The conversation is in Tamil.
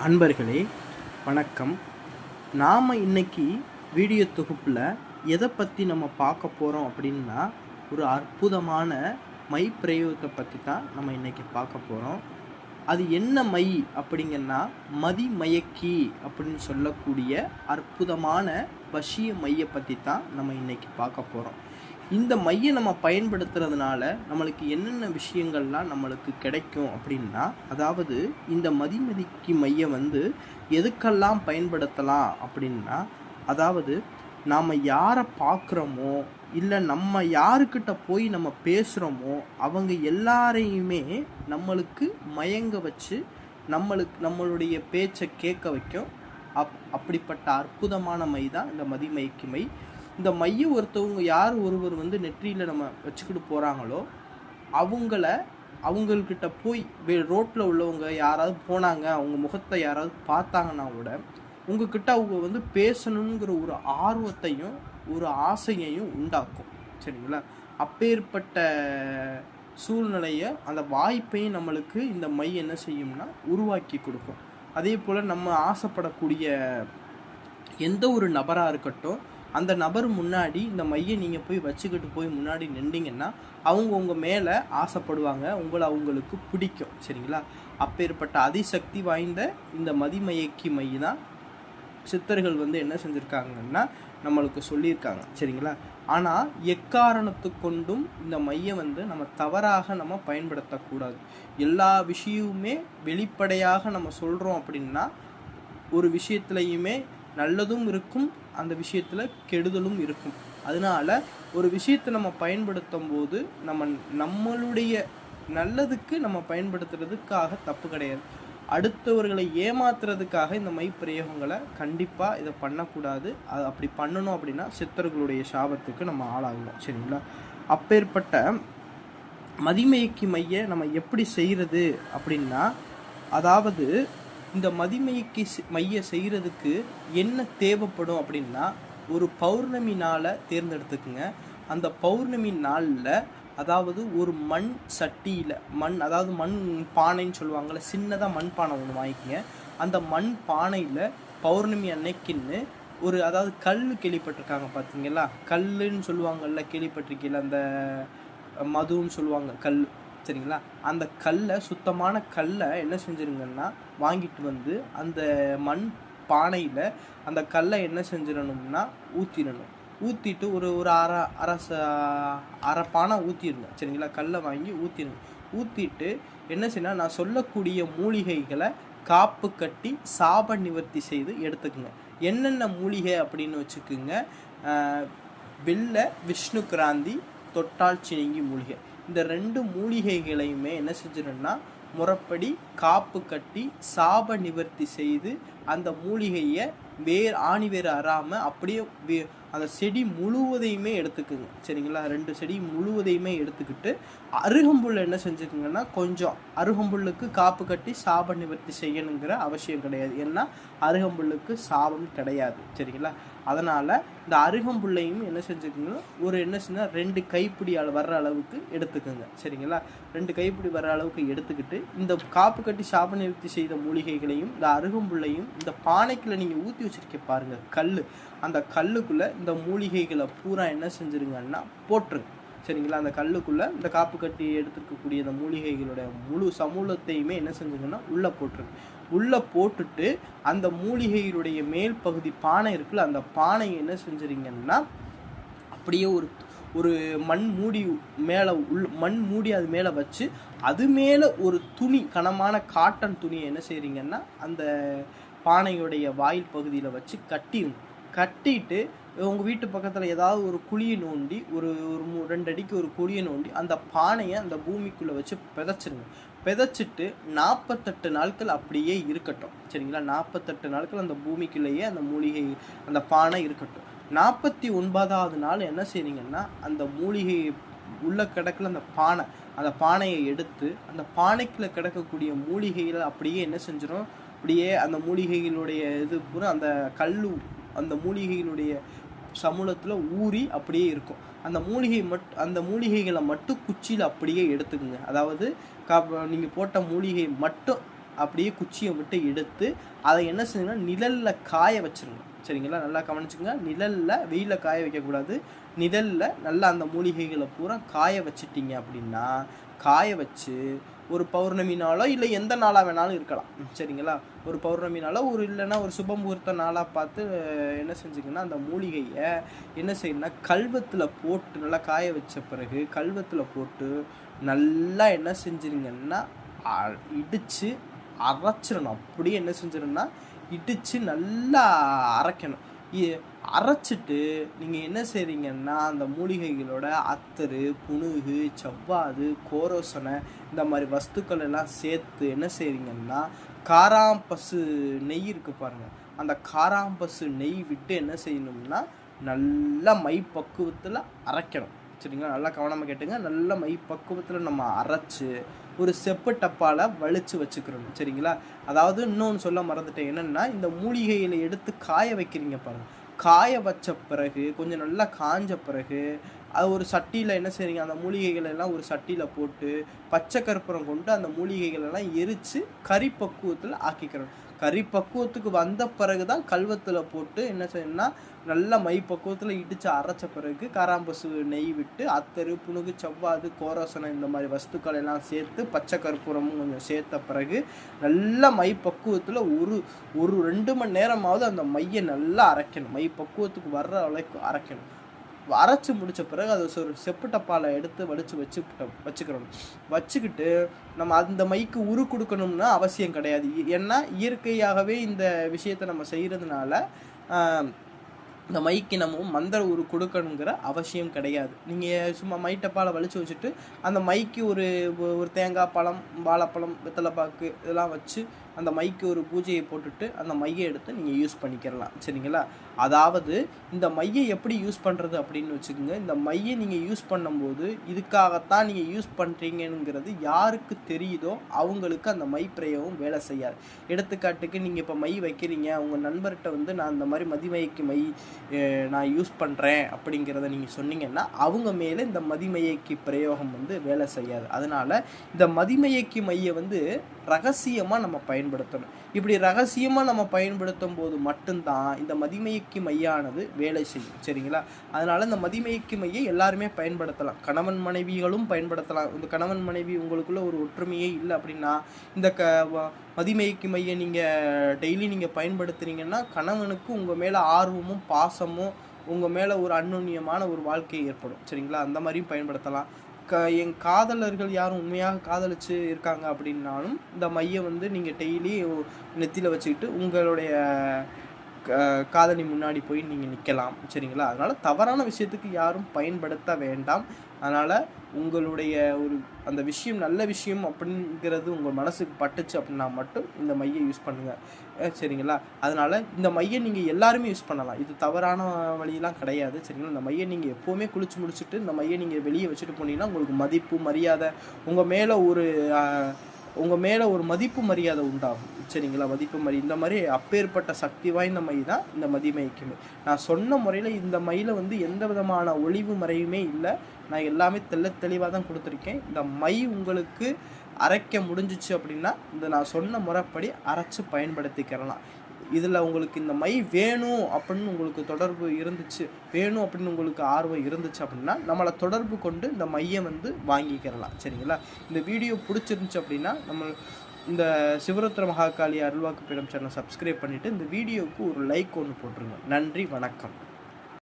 அன்பர்களே வணக்கம். நாம் இன்னைக்கு வீடியோ தொகுப்பில் எதை பற்றி நம்ம பார்க்க போகிறோம் அப்படின்னா ஒரு அற்புதமான மை பிரயோகத்தை பற்றி தான் நம்ம இன்னைக்கு பார்க்க போகிறோம் அது என்ன மை அப்படிங்கன்னா மதி மயக்கி அப்படின்னு சொல்லக்கூடிய அற்புதமான வசிய மையை பற்றி தான் நம்ம இன்னைக்கு பார்க்க போகிறோம் இந்த மையை நம்ம பயன்படுத்துறதுனால நம்மளுக்கு என்னென்ன விஷயங்கள்லாம் நம்மளுக்கு கிடைக்கும் அப்படின்னா அதாவது இந்த மதிமதிக்கு மையை வந்து எதுக்கெல்லாம் பயன்படுத்தலாம் அப்படின்னா அதாவது நாம் யாரை பார்க்குறோமோ இல்லை நம்ம யாருக்கிட்ட போய் நம்ம பேசுகிறோமோ அவங்க எல்லாரையுமே நம்மளுக்கு மயங்க வச்சு நம்மளுக்கு நம்மளுடைய பேச்சை கேட்க வைக்கும். அப் அப்படிப்பட்ட அற்புதமான மை தான் இந்த மதிமைக்கு மை. இந்த மைய ஒருத்தவங்க யார் ஒருவர் வந்து நெற்றியில் நம்ம வச்சுக்கிட்டு போகிறாங்களோ அவங்கள அவங்கக்கிட்ட போய் வே ரோட்டில் உள்ளவங்க யாராவது போனாங்க அவங்க முகத்தை யாராவது பார்த்தாங்கன்னா கூட உங்ககிட்ட அவங்க வந்து பேசணுங்கிற ஒரு ஆர்வத்தையும் ஒரு ஆசையையும் உண்டாக்கும். சரிங்களா? அப்பேற்பட்ட சூழ்நிலையை அந்த வாய்ப்பையும் நம்மளுக்கு இந்த மை என்ன செய்யும்னா உருவாக்கி கொடுக்கும். அதே போல் நம்ம ஆசைப்படக்கூடிய எந்த ஒரு நபராக இருக்கட்டும் அந்த நபர் முன்னாடி இந்த மையை நீங்கள் போய் வச்சுக்கிட்டு போய் முன்னாடி நின்றீங்கன்னா அவங்க உங்கள் மேலே ஆசைப்படுவாங்க. உங்களை அவங்களுக்கு பிடிக்கும். சரிங்களா? அப்பேற்பட்ட அதிசக்தி வாய்ந்த இந்த மதிமயக்கி மை தான் சித்தர்கள் வந்து என்ன செஞ்சுருக்காங்கன்னா நம்மளுக்கு சொல்லியிருக்காங்க. சரிங்களா? ஆனால் எக்காரணத்து கொண்டும் இந்த மையை வந்து நம்ம தவறாக நம்ம பயன்படுத்தக்கூடாது. எல்லா விஷயமுமே வெளிப்படையாக நம்ம சொல்கிறோம் அப்படின்னா ஒரு விஷயத்துலையுமே நல்லதும் இருக்கும் அந்த விஷயத்தில் கெடுதலும் இருக்கும். அதனால ஒரு விஷயத்தை நம்ம பயன்படுத்தும் போது நம்ம நம்மளுடைய நல்லதுக்கு நம்ம பயன்படுத்துறதுக்காக தப்பு கிடையாது. அடுத்தவர்களை ஏமாத்துறதுக்காக இந்த மை பிரயோகங்களை கண்டிப்பாக இதை பண்ணக்கூடாது. அது அப்படி பண்ணணும் அப்படின்னா சித்தர்களுடைய சாபத்துக்கு நம்ம ஆளாகணும். சரிங்களா? அப்பேற்பட்ட மதிமயக்கி மைய நம்ம எப்படி செய்கிறது அப்படின்னா அதாவது இந்த மதிமைக்கு மைய செய்கிறதுக்கு என்ன தேவைப்படும் அப்படின்னா ஒரு பௌர்ணமி நாளை தேர்ந்தெடுத்துக்குங்க. அந்த பௌர்ணமி நாளில் அதாவது ஒரு மண் சட்டியில் மண் அதாவது மண் பானைன்னு சொல்லுவாங்கள்ல சின்னதாக மண் பானை ஒன்று வாங்கிக்கிங்க. அந்த மண் பானையில் பௌர்ணமி அன்னைக்குன்னு ஒரு அதாவது கல் கேள்விப்பட்டிருக்காங்க பார்த்தீங்களா கல்லுன்னு சொல்லுவாங்கல்ல கேள்விப்பட்டிருக்கீங்களா? அந்த மதுன்னு சொல்லுவாங்க கல். சரிங்களா? அந்த கல்லை சுத்தமான கல்லை என்ன செஞ்சிருங்கன்னா வாங்கிட்டு வந்து அந்த மண் பானையில் அந்த கல்லை என்ன செஞ்சிடணும்னா ஊற்றிடணும் ஊற்றிட்டு ஒரு ஒரு அரை அரை அரை பானை ஊற்றிடணும் சரிங்களா? கல்லை வாங்கி ஊற்றிடணும் ஊற்றிட்டு என்ன செய்யணும் நான் சொல்லக்கூடிய மூலிகைகளை காப்பு கட்டி சாப நிவர்த்தி செய்து எடுத்துக்கோங்க. என்னென்ன மூலிகை அப்படின்னு வச்சுக்கோங்க வெள்ளை விஷ்ணு கிராந்தி தொட்டால் சினிங்கி மூலிகை. இந்த ரெண்டு மூலிகைகளையுமே என்ன செஞ்சிடணும்னா முறப்படி காப்பு கட்டி சாப நிவர்த்தி செய்து அந்த மூலிகையை வேர் ஆணி வேர் அறாமல் அப்படியே வே அந்த செடி முழுவதையுமே எடுத்துக்குங்க. சரிங்களா? ரெண்டு செடி முழுவதையுமே எடுத்துக்கிட்டு அருகம்புல் என்ன செஞ்சுக்குங்கன்னா கொஞ்சம் அருகம்புல்லுக்கு காப்பு கட்டி சாப நிவர்த்தி செய்யணுங்கிற அவசியம் கிடையாது. ஏன்னா அருகம்புல்லுக்கு சாபம் கிடையாது. சரிங்களா? அதனால் இந்த அருகம்புல்லையும் என்ன செஞ்சுக்கோங்க? ஒரு என்ன செஞ்சால் ரெண்டு கைப்பிடி வர்ற அளவுக்கு எடுத்துக்கோங்க. சரிங்களா? ரெண்டு கைப்பிடி வர்ற அளவுக்கு எடுத்துக்கிட்டு இந்த காப்பு கட்டி சாப நிவர்த்தி செய்த மூலிகைகளையும் இந்த அருகம்புல்லையும் இந்த பானைக்குள்ள நீங்கள் ஊற்றி வச்சுருக்க பாருங்கள் கல் அந்த கல்லுக்குள்ளே இந்த மூலிகைகளை பூரா என்ன செஞ்சுருங்கன்னா போட்டுருங்க. சரிங்களா? அந்த கல்லுக்குள்ளே இந்த காப்பு கட்டி எடுத்துருக்கக்கூடிய அந்த மூலிகைகளுடைய முழு சமூலத்தையுமே என்ன செஞ்சுங்கன்னா உள்ளே போட்டுருங்க. உள்ளே போட்டுட்டு அந்த மூலிகையினுடைய மேல் பகுதி பானை இருக்குல்ல அந்த பானையை என்ன செஞ்சுறீங்கன்னா அப்படியே ஒரு ஒரு மண் மூடி மேலே உள் மண் மூடி அது மேலே வச்சு அது மேலே ஒரு துணி கனமான காட்டன் துணியை என்ன செய்கிறீங்கன்னா அந்த பானையுடைய வாயில் பகுதியில் வச்சு கட்டிடுங்க கட்டிட்டு உங்கள் வீட்டு பக்கத்தில் ஏதாவது ஒரு குழியை நோண்டி ஒரு ஒரு மூ ரெண்டு அடிக்கு ஒரு குழியை நோண்டி அந்த பானையை அந்த பூமிக்குள்ளே வச்சு பிதைச்சிருங்க. பிதைச்சிட்டு நாற்பத்தெட்டு நாட்கள் அப்படியே இருக்கட்டும். சரிங்களா? நாற்பத்தெட்டு நாட்கள் அந்த பூமிக்குள்ளேயே அந்த மூலிகை அந்த பானை இருக்கட்டும். நாற்பத்தி ஒன்பதாவது நாள் என்ன செய்றீங்கன்னா அந்த மூலிகை உள்ள கிடக்கல அந்த பானை அந்த பானையை எடுத்து அந்த பானைக்குள்ள கிடக்கக்கூடிய மூலிகைகள் அப்படியே என்ன செஞ்சிடும் அப்படியே அந்த மூலிகைகளுடைய இது பூரா அந்த கல் அந்த மூலிகைகளுடைய சமூலத்தில் ஊறி அப்படியே இருக்கும். அந்த மூலிகை மட் அந்த மூலிகைகளை மட்டும் குச்சியில் அப்படியே எடுத்துக்கோங்க. அதாவது கா நீங்கள் போட்ட மூலிகை மட்டும் அப்படியே குச்சியை விட்டு எடுத்து அதை என்ன செய்யுங்கன்னா நிழலில் காய வச்சுருங்க. சரிங்களா? நல்லா கவனிச்சுங்க நிழலில் வெயிலில் காய வைக்கக்கூடாது. நிழலில் நல்லா அந்த மூலிகைகளை பூரா காய வச்சிட்டிங்க அப்படின்னா காய வச்சு ஒரு பௌர்ணமி நாளோ இல்லை எந்த நாளாக வேணாலும் இருக்கலாம். சரிங்களா? ஒரு பௌர்ணமி நாளோ ஒரு இல்லைன்னா ஒரு சுப முகூர்த்த நாளாக பார்த்து என்ன செஞ்சுங்கன்னா அந்த மூலிகையை என்ன செய்யணும்னா கல்வத்தில் போட்டு நல்லா காய வச்ச பிறகு கல்வத்தில் போட்டு நல்லா என்ன செஞ்சிருங்கன்னா இடித்து அரைச்சிடணும். அப்படியே என்ன செஞ்சிடணும்னா இடித்து நல்லா அரைக்கணும். அரைச்சிட்டு நீங்கள் என்ன செய்கிறீங்கன்னா அந்த மூலிகைகளோட அத்தரு புணுகு செவ்வாது கோரோசனை இந்த மாதிரி வஸ்துக்கள் எல்லாம் சேர்த்து என்ன செய்கிறீங்கன்னா காராம்பசு நெய் இருக்கு பாருங்கள் அந்த காராம்பசு நெய் விட்டு என்ன செய்யணும்னா நல்லா மை பக்குவத்தில் அரைக்கணும். சரிங்களா? நல்லா கவனமாக கேட்டுங்க. நல்ல மை பக்குவத்தில் நம்ம அரைச்சு ஒரு செப்பு டப்பால வலிச்சு வச்சுக்கிறணும் சரிங்களா? அதாவது இன்னொன்று சொல்ல மறந்துட்டேன். என்னன்னா இந்த மூலிகையில் எடுத்து காய வைக்கிறீங்க பாருங்க. காய வச்ச பிறகு கொஞ்சம் நல்லா காஞ்ச பிறகு அது ஒரு சட்டியில் என்ன செய்றீங்க? அந்த மூலிகைகள் எல்லாம் ஒரு சட்டியில் போட்டு பச்சை கற்பூரம் கொண்டு அந்த மூலிகைகள் எல்லாம் எரித்து கறிப்பக்குவத்தில் ஆக்கிக்கிறோம் கறி பக்குவத்துக்கு வந்த பிறகு தான் கல்வத்தில் போட்டு என்ன செய்யணும்னா நல்ல மை பக்குவத்தில் இடித்து அரைச்ச பிறகு காராம்பசு நெய் விட்டு அத்தரு புணுகு செவ்வாது கோரோசனை இந்த மாதிரி வஸ்துக்கள் எல்லாம் சேர்த்து பச்சை கற்பூரமும் கொஞ்சம் சேர்த்த பிறகு நல்ல மை பக்குவத்தில் ஒரு ஒரு ரெண்டு மணி நேரமாவது அந்த மையை நல்லா அரைக்கணும். மை பக்குவத்துக்கு வர்ற அளவுக்கு அரைக்கணும். அரைச்சி முடித்த பிறகு அதை ஒரு செப்பு டப்பாவில் எடுத்து வடித்து வச்சு வச்சுக்கிறோம் வச்சுக்கிட்டு நம்ம அந்த மைக்கு உரு கொடுக்கணும்னா அவசியம் கிடையாது. ஏன்னா இயற்கையாகவே இந்த விஷயத்தை நம்ம செய்கிறதுனால இந்த மைக்கு நம்ம மந்திர உரு கொடுக்கணுங்கிற அவசியம் கிடையாது. நீங்கள் சும்மா மை டப்பாவில் வலிச்சு வச்சுட்டு அந்த மைக்கு ஒரு ஒரு தேங்காய் பழம் வாழைப்பழம் வெத்தலைப்பாக்கு இதெல்லாம் வச்சு அந்த மைக்கு ஒரு பூஜையை போட்டுட்டு அந்த மையை எடுத்து நீங்கள் யூஸ் பண்ணிக்கிறலாம் சரிங்களா? அதாவது இந்த மையை எப்படி யூஸ் பண்ணுறது அப்படின்னு வச்சுக்கோங்க. இந்த மையை நீங்கள் யூஸ் பண்ணும்போது இதுக்காகத்தான் நீங்கள் யூஸ் பண்ணுறீங்கங்கிறது யாருக்கு தெரியுதோ அவங்களுக்கு அந்த மை பிரயோகம் வேலை செய்யாது. எடுத்துக்காட்டுக்கு நீங்கள் இப்போ மை வைக்கிறீங்க. உங்கள் நண்பர்கிட்ட வந்து நான் இந்த மாதிரி மதிமைக்கு மை நான் யூஸ் பண்ணுறேன் அப்படிங்கிறத நீங்கள் சொன்னீங்கன்னா அவங்க மேலே இந்த மதிமையக்கி பிரயோகம் வந்து வேலை செய்யாது. அதனால் இந்த மதிமையக்கி மையை வந்து ரகசியமாக நம்ம பயன்படுத்தணும். இப்படி ரகசியமாக நம்ம பயன்படுத்தும் போது மட்டும்தான் இந்த மதிமையக்கி மையானது வேலை செய்யும். சரிங்களா? அதனால் இந்த மதிமையக்கி மையை எல்லாருமே பயன்படுத்தலாம். கணவன் மனைவிகளும் பயன்படுத்தலாம். இந்த கணவன் மனைவி உங்களுக்குள்ள ஒரு ஒற்றுமையே இல்லை அப்படின்னா இந்த க வ- மையை நீங்கள் டெய்லி நீங்கள் பயன்படுத்துறீங்கன்னா கணவனுக்கு உங்கள் மேலே ஆர்வமும் பாசமும் உங்கள் மேலே ஒரு அந்நுண்ணியமான ஒரு வாழ்க்கை ஏற்படும். சரிங்களா? அந்த மாதிரியும் பயன்படுத்தலாம். க என் காதலர்கள் யாரும் உண்மையாக காதலிச்சு இருக்காங்க அப்படின்னாலும் இந்த மையை வந்து நீங்கள் டெய்லி நெத்தியில் வச்சுக்கிட்டு உங்களுடைய காதலி முன்னாடி போய் நீங்கள் நிற்கலாம் சரிங்களா? அதனால் தவறான விஷயத்துக்கு யாரும் பயன்படுத்த வேண்டாம். அதனால் உங்களுடைய ஒரு அந்த விஷயம் நல்ல விஷயம் அப்படிங்கிறது உங்கள் மனசுக்கு பட்டுச்சு அப்படின்னா மட்டும் இந்த மையை யூஸ் பண்ணுங்கள் சரிங்களா? அதனால் இந்த மையை நீங்கள் எல்லாருமே யூஸ் பண்ணலாம். இது தவறான வழியெலாம் கிடையாது சரிங்களா? இந்த மையை நீங்கள் எப்போவுமே குளிச்சு முடிச்சுட்டு இந்த மையை நீங்கள் வெளியே வச்சுட்டு போனீங்கன்னா உங்களுக்கு மதிப்பு மரியாதை உங்கள் மேலே ஒரு உங்கள் மேலே ஒரு மதிப்பு மரியாதை உண்டாகும். சரிங்களா மதிப்பு மதி இந்த மாதிரி அப்பேற்பட்ட சக்தி வாய்ந்த மை தான் இந்த மதிமயக்குமை நான் சொன்ன முறையில் இந்த மையில் வந்து எந்த விதமான ஒளிவு மறையுமே இல்லை. நான் எல்லாமே தெல்ல தெளிவாக தான் கொடுத்துருக்கேன். இந்த மை உங்களுக்கு அரைக்க முடிஞ்சிச்சு அப்படின்னா இந்த நான் சொன்ன முறைப்படி அரைச்சி பயன்படுத்திக்கிறலாம். இதில் உங்களுக்கு இந்த மை வேணும் அப்படின்னு உங்களுக்கு தொடர்பு இருந்துச்சு வேணும் அப்படின்னு உங்களுக்கு ஆர்வம் இருந்துச்சு அப்படின்னா நம்மளை தொடர்பு கொண்டு இந்த மையை வந்து வாங்கிக்கிறலாம். சரிங்களா? இந்த வீடியோ பிடிச்சிருந்துச்சு அப்படின்னா நம்ம இந்த சிவருத்திர மகாகாளி அருள்வாக்கு பீடம் சேனல் சப்ஸ்கிரைப் பண்ணிவிட்டு இந்த வீடியோவுக்கு ஒரு லைக் ஒன்று போட்டுருங்க. நன்றி வணக்கம்.